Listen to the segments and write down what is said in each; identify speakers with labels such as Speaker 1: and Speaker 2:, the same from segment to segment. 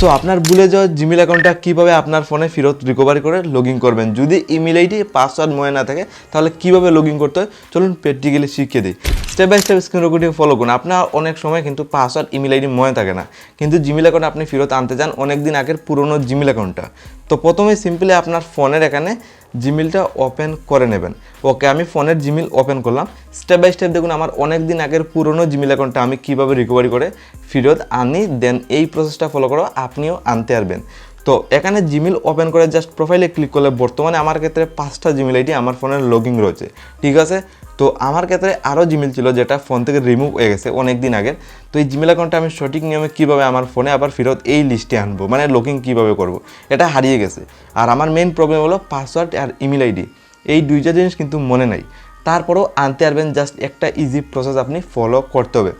Speaker 1: So আপনার ভুলে যাওয়া জিমেল অ্যাকাউন্টটা কীভাবে আপনার ফোনে ফেরত রিকভারি করে লগ ইন করবেন? যদি ইমেল আইডি পাসওয়ার্ড মনে না থাকে, তাহলে কীভাবে লগ ইন করতে হয়? চলুন প্র্যাকটিক্যালি শিখিয়ে দিই। Step by step screen recording follow করুন। আপনার অনেক সময় কিন্তু পাসওয়ার্ড ইমেল আইডি মনে থাকে না। কিন্তু জিমেল অ্যাকাউন্ট আপনি ফেরত আনতে চান অনেক দিন আগের পুরনো জিমেল অ্যাকাউন্টটা তো প্রথমে সিম্পলি আপনার ফোনের এখানে জিমেলটা ওপেন করে নেবেন। ওকে আমি ফোনের জিমেল ওপেন করলাম। স্টেপ বাই স্টেপ দেখুন, আমার অনেক দিন আগের পুরনো জিমেল অ্যাকাউন্টটা আমি কীভাবে রিকভারি করে ফিরত আনি দেন এই প্রসেসটা ফলো করো আপনিও আনতে পারবেন। তো এখানে জিমেল ওপেন করে জাস্ট প্রোফাইলে ক্লিক করলে বর্তমানে আমার ক্ষেত্রে পাঁচটা জিমেল আইডি আমার ফোনের লগিং রয়েছে, ঠিক আছে? তো আমার ক্ষেত্রে আরও জিমেল ছিল যেটা ফোন থেকে রিমুভ হয়ে গেছে অনেক দিন আগের। তো এই জিমেল অ্যাকাউন্টটা আমি সঠিক নিয়মে কীভাবে আমার ফোনে আবার ফেরত এই লিস্টে আনব? মানে লগিং কীভাবে করব? এটা হারিয়ে গেছে। আর আমার মেন প্রবলেম হলো পাসওয়ার্ড আর ইমেল আইডি এই দুইটা জিনিস কিন্তু মনে নাই। তারপরেও আনতে পারবেন জাস্ট একটা ইজি প্রসেস আপনি ফলো করতে হবে।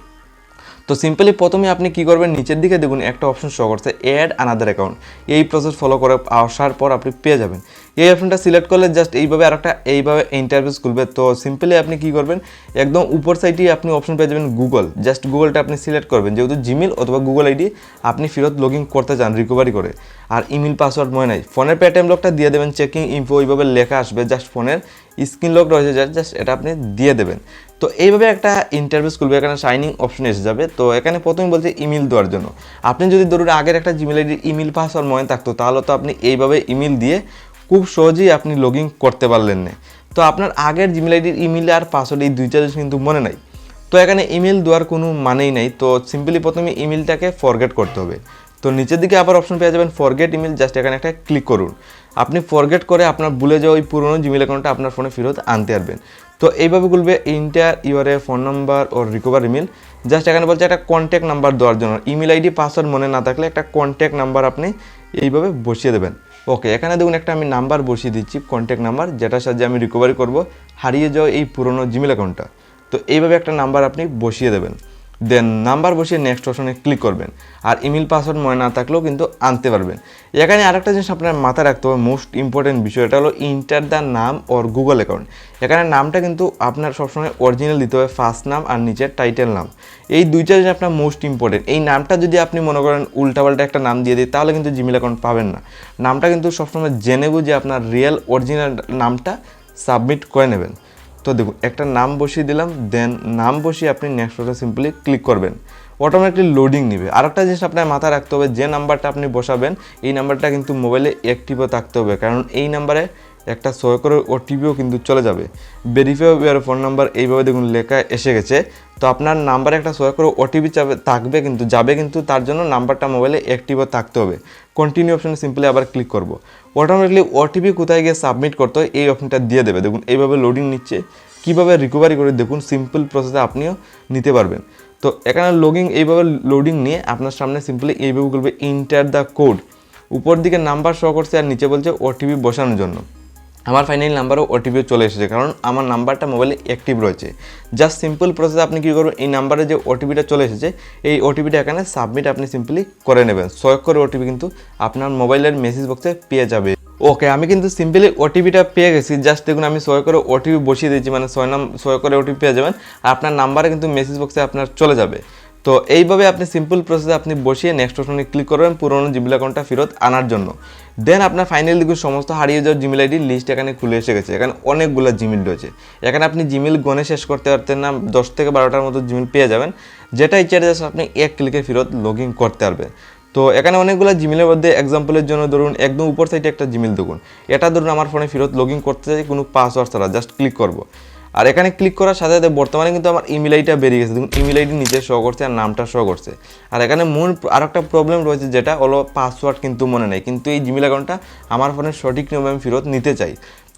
Speaker 1: তো সিম্পলি প্রথমে আপনি কি করবেন? নিচের দিকে দেখুন, একটা অপশন শো করছে অ্যাড আনাদার অ্যাকাউন্ট এই প্রসেস ফলো করে আসার পর আপনি পেয়ে যাবেন। এই অপশনটা সিলেক্ট করলে জাস্ট এইভাবে আরেকটা, এইভাবে ইন্টারভিউস খুলবে। তো সিম্পলি আপনি কি করবেন? একদম উপর সাইডেই আপনি অপশন পেয়ে যাবেন গুগল জাস্ট গুগলটা আপনি সিলেক্ট করবেন। যেহেতু জিমেল অথবা গুগল আইডি আপনি ফেরত লগ ইন করতে চান রিকভারি করে। আর ইমেল পাসওয়ার্ড মনে নাই। ফোনের পেটিএম লকটা দিয়ে দেবেন চেকিং ইনফো ওইভাবে লেখা আসবে জাস্ট ফোনের স্ক্রিন লক রয়েছে যার জাস্ট এটা আপনি দিয়ে দেবেন। তো এইভাবে একটা ইন্টারভিউ খুলবে এখানে সাইনিং অপশন এসে যাবে। তো এখানে প্রথমে বলছে ইমেল দেওয়ার জন্য। আপনি যদি ধরুন আগের একটা জিমেল আইডির ইমেল পাসওয়ার্ড মনে থাকতো, তাহলে তো আপনি এইভাবে ইমেল দিয়ে খুব সহজেই আপনি লগ ইন করতে পারলেন না। তো আপনার আগের জিমেল আইডির ইমেল আর পাসওয়ার্ড এই দুইটা জিনিস কিন্তু মনে নাই। তো এখানে ইমেল দেওয়ার কোনো মানেই নাই। তো সিম্পলি প্রথমে ইমেলটাকে ফরগেট করতে হবে। তো নিচের দিকে আবার অপশন পেয়ে যাবেন ফরগেট ইমেল জাস্ট এখানে একটা ক্লিক করুন। আপনি ফরগেট করে আপনার ভুলে যাওয়া ওই পুরনো জিমেল অ্যাকাউন্টটা আপনার ফোনে ফেরত আনতে পারবেন। তো এইভাবে বলবে enter your phone number or recover email just এখানে বলছে একটা কন্ট্যাক্ট নাম্বার দেওয়ার জন্য। ইমেল আইডি পাসওয়ার্ড মনে না থাকলে একটা কন্ট্যাক্ট নাম্বার আপনি এইভাবে বসিয়ে দেবেন। ওকে এখানে দেখুন একটা আমি নাম্বার বসিয়ে দিচ্ছি কন্ট্যাক্ট নাম্বার যেটার সাহায্যে আমি রিকভারি করব, হারিয়ে যাওয়া এই পুরনো জিমেল অ্যাকাউন্টটা তো এইভাবে একটা নাম্বার আপনি বসিয়ে দেবেন। দেন নাম্বার বসিয়ে নেক্সট অপশনে ক্লিক করবেন। আর ইমেল পাসওয়ার্ড মনে না থাকলেও কিন্তু আনতে পারবেন। এখানে আরেকটা জিনিস আপনার মাথায় রাখতে হবে মোস্ট ইম্পর্টেন্ট বিষয়, এটা হলো ইন্টার দ্য নাম ওর গুগল অ্যাকাউন্ট এখানে নামটা কিন্তু আপনার সবসময় অরিজিনাল দিতে হবে ফার্স্ট নাম আর নিচের টাইটেল নাম এই দুইটা জিনিস আপনার মোস্ট ইম্পর্টেন্ট এই নামটা যদি আপনি মনে করেন উল্টাপাল্টা একটা নাম দিয়ে দিই তাহলে কিন্তু জিমেল অ্যাকাউন্ট পাবেন না। নামটা কিন্তু সবসময় জেনে বুঝে আপনার রিয়েল অরিজিনাল নামটা সাবমিট করে নেবেন। তো দেখুন, একটা নাম বসিয়ে দিলাম দেন নাম বসিয়ে আপনি নেক্সট ওটা সিম্পলি ক্লিক করবেন। অটোমেটিকলি লোডিং নেবে। আরেকটা জিনিস আপনার মাথায় রাখতে হবে, যে নাম্বারটা আপনি বসাবেন, এই নাম্বারটা কিন্তু মোবাইলে অ্যাক্টিভও থাকতে হবে, কারণ এই নাম্বারে একটা সয় করে ওটিপিও কিন্তু চলে যাবে। ভেরিফাই ইয়ার ফোন নাম্বার এইভাবে দেখুন লেখা এসে গেছে। তো আপনার নাম্বারে একটা সয় করে ওটিপি যাবে থাকবে কিন্তু, যাবে কিন্তু, তার জন্য নাম্বারটা মোবাইলে অ্যাক্টিভও থাকতে হবে। কন্টিনিউ অপশনে সিম্পলি আবার ক্লিক করব। অটোমেটিকলি ওটিপি কোথায় গিয়ে সাবমিট করতে এই অপশনটা দিয়ে দেবে। দেখুন, এইভাবে লোডিং নিচ্ছে। কীভাবে রিকভারি করে, দেখুন সিম্পল প্রসেসে আপনিও নিতে পারবেন। তো এখানে লগিং এইভাবে লোডিং নিয়ে আপনার সামনে সিম্পলি এইভাবে বলবে ইন্টার দ্য কোড উপর দিকে নাম্বার শো করছে আর নিচে বলছে ওটিপি বসানোর জন্য। আমার ফাইনাল নাম্বারও ওটিপিও চলে এসেছে, কারণ আমার নাম্বারটা মোবাইলে অ্যাক্টিভ রয়েছে। জাস্ট সিম্পল প্রসেস আপনি কী করবেন, এই নাম্বারে যে ওটিপিটা চলে এসেছে, এই ওটিপিটা এখানে সাবমিট আপনি সিম্পলি করে নেবেন। সয়েক করে ওটিপি কিন্তু আপনার মোবাইলের মেসেজ বক্সে পেয়ে যাবে। ওকে আমি কিন্তু সিম্পলি ওটিপিটা পেয়ে গেছি। জাস্ট দেখুন, আমি সয় করে ওটিপি বসিয়ে দিয়েছি মানে ছয় নাম সয় করে ওটিপি পেয়ে যাবেন। আর আপনার নাম্বারে কিন্তু মেসেজ বক্সে আপনার চলে যাবে। তো এইভাবে আপনি সিম্পল প্রসেসে আপনি বসিয়ে নেক্সট অপশনে ক্লিক করবেন পুরোনো জিমেল অ্যাকাউন্টটা ফেরত আনার জন্য। দেন আপনার ফাইনাল দেখুন সমস্ত হারিয়ে যাওয়ার জিমেল আইডির লিস্ট এখানে খুলে এসে গেছে। এখানে অনেকগুলো জিমেল রয়েছে। এখানে আপনি জিমেল গনে শেষ করতে পারতেন না, দশ থেকে বারোটার মতো জিমেল পেয়ে যাবেন। যেটা ইচ্ছা জাস্ট আপনি এক ক্লিকে ফেরত লগ ইন করতে পারবেন। তো এখানে অনেকগুলো জিমেলের মধ্যে এক্সাম্পলের জন্য ধরুন, একদম উপর সাইডে একটা জিমেল দেখুন। এটা ধরুন আমার ফোনে ফেরত লগ ইন করতে চাই, কোনো পাসওয়ার্ড ছাড়া জাস্ট ক্লিক করব। আর এখানে ক্লিক করার সাথে সাথে বর্তমানে কিন্তু আমার ইমেল আইডিটা বেরিয়ে গেছে। দেখুন ইমেল আইডি নিচে শো করছে আর নামটা শো করছে। আর এখানে মূল আর একটা প্রবলেম রয়েছে যেটা হলো পাসওয়ার্ড কিন্তু মনে নেই। কিন্তু এই জিমেল অ্যাকাউন্টটা আমার ফোনের সঠিক নিয়মে আমি ফেরত নিতে চাই।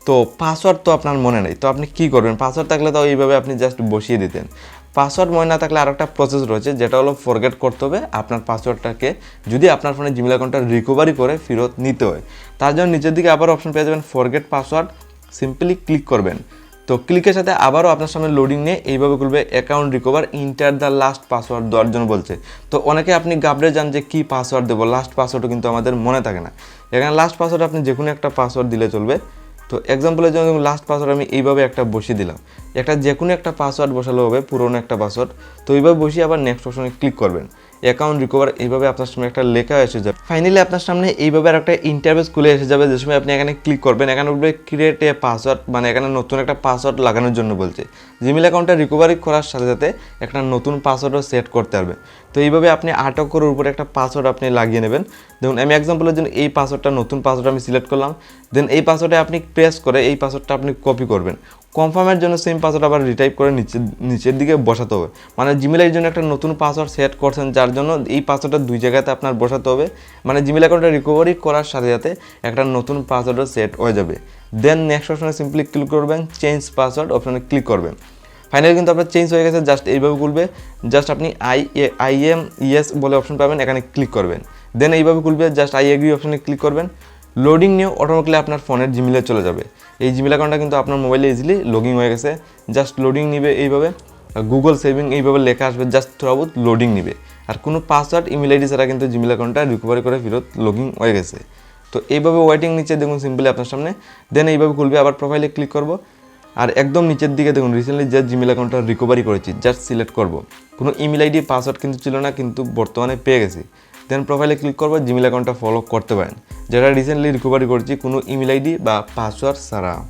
Speaker 1: তো পাসওয়ার্ড তো আপনার মনে নেই। তো আপনি কী করবেন? পাসওয়ার্ড থাকলে তো এইভাবে আপনি জাস্ট বসিয়ে দিতেন। পাসওয়ার্ড মনে না থাকলে আরেকটা প্রসেস রয়েছে যেটা হলো ফরগেট করতে হবে আপনার পাসওয়ার্ডটাকে যদি আপনার ফোনে জিমেল অ্যাকাউন্টটা রিকভারি করে ফেরত নিতে হয়। তার জন্য নিচের দিকে আবার অপশন পেয়ে যাবেন ফরগেট পাসওয়ার্ড সিম্পলি ক্লিক করবেন। তো ক্লিকের সাথে আবারও আপনার সামনে লোডিং নিয়ে এইভাবে করবে account recover enter the last password দেওয়ার জন্য বলছে। তো অনেকে আপনি গাবড়ে যান যে কী পাসওয়ার্ড দেবো? লাস্ট পাসওয়ার্ডও কিন্তু আমাদের মনে থাকে না। এখানে লাস্ট পাসওয়ার্ড আপনি যে কোনো একটা পাসওয়ার্ড দিলে চলবে। তো এক্সাম্পলের জন্য লাস্ট পাসওয়ার্ড আমি এইভাবে একটা বসিয়ে দিলাম। একটা যে কোনো একটা পাসওয়ার্ড বসালে হবে, পুরনো একটা পাসওয়ার্ড তো এইভাবে বসিয়ে আবার নেক্সট অপশনে ক্লিক করবেন। অ্যাকাউন্ট রিকভার এইভাবে আপনার সামনে একটা লেখা এসে যাবে। ফাইনালি আপনার সামনে এইভাবে আর একটা ইন্টারভেস খুলে এসে যাবে, যে সময় আপনি এখানে ক্লিক করবেন, এখানে উঠবে ক্রিয়েট এ পাসওয়ার্ড মানে এখানে নতুন একটা পাসওয়ার্ড লাগানোর জন্য বলছে। জিমেল অ্যাকাউন্টটা রিকভারি করার সাথে সাথে একটা নতুন পাসওয়ার্ডও সেট করতে পারবে তো এইভাবে আপনি আট অক্ষরের উপরে একটা পাসওয়ার্ড আপনি লাগিয়ে নেবেন। দেখুন, আমি এক্সাম্পলের জন্য এই পাসওয়ার্ডটা নতুন পাসওয়ার্ড আমি সিলেক্ট করলাম। দেন এই পাসওয়ার্ডে আপনি প্রেস করে এই পাসওয়ার্ডটা আপনি কপি করবেন। কনফার্মের জন্য সেম পাসওয়ার্ড আবার রিটাইপ করে নিচে, নিচের দিকে বসাতে হবে। মানে জিমেলের জন্য একটা নতুন পাসওয়ার্ড সেট করছেন, যার জন্য এই পাসওয়ার্ডটা দুই জায়গাতে আপনার বসাতে হবে। মানে জিমেল অ্যাকাউন্টটা রিকভারি করার সাথে সাথে একটা নতুন পাসওয়ার্ডও সেট হয়ে যাবে। দেন নেক্সট অপশনে সিম্পলি ক্লিক করবেন চেঞ্জ পাসওয়ার্ড অপশনে ক্লিক করবেন। ফাইনালি কিন্তু আপনার চেঞ্জ হয়ে গেছে জাস্ট এইভাবে খুলবে। জাস্ট আপনি I A I M S বলে অপশন পাবেন, এখানে ক্লিক করবেন। দেন এইভাবে খুলবে জাস্ট আই এগ্রি অপশনে ক্লিক করবেন। লোডিং নিয়ে অটোমেটিকলি আপনার ফোনের জিমেলে চলে যাবে। এই জিমেল অ্যাকাউন্টটা কিন্তু আপনার মোবাইলে ইজিলি লগিং হয়ে গেছে। জাস্ট লোডিং নিবে এইভাবে। গুগল সেভিং এইভাবে লেখা আসবে জাস্ট থ্রুআউট লোডিং নিবে। আর কোনো পাসওয়ার্ড ইমেল আইডি ছাড়া কিন্তু জিমেল অ্যাকাউন্টটা রিকভারি করে ফেরত লগিং হয়ে গেছে। তো এইভাবে ওয়েটিং নিচে দেখুন সিম্পলি আপনার সামনে। দেন এইভাবে খুলবে, আবার প্রোফাইলে ক্লিক করব। আর একদম নিচের দিকে দেখুন রিসেন্টলি যে জিমেল অ্যাকাউন্টটা রিকভারি করেছি জাস্ট সিলেক্ট করব। কোনো ইমেল আইডি পাসওয়ার্ড কিন্তু ছিল না, কিন্তু বর্তমানে পেয়ে গেছি। দেন প্রোফাইলে ক্লিক করব জিমেল অ্যাকাউন্টটা ফলো করতে পারেন। যেটা রিসেন্টলি রিকভারি করেছি, কোনো ইমেল আইডি বা পাসওয়ার্ড ছাড়া।